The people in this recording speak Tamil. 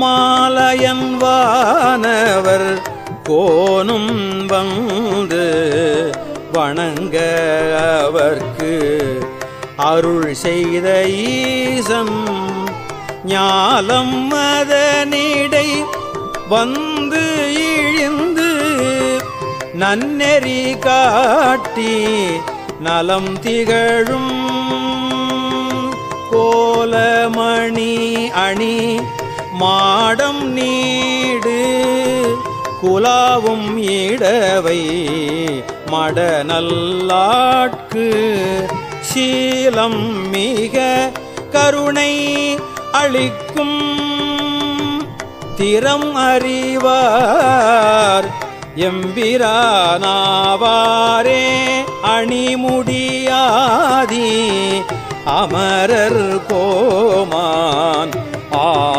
மாலையன் வானவர் கோனும் வந்து வணங்க அவர்க்கு அருள் செய்த ஈசம் ஞாலம் மதனிடை வந்து இழிந்து நன்னெறி காட்டி நலம் திகழும் கோலமணி அணி மாடம் நீடு குலாவும் இடவை மடநல்லாட்கு. சீலம் மிக கருணை அளிக்கும் திறம் அறிவார். எம்பிரானாவாரே அணிமுடியாதி அமரர் கோமான் ஆ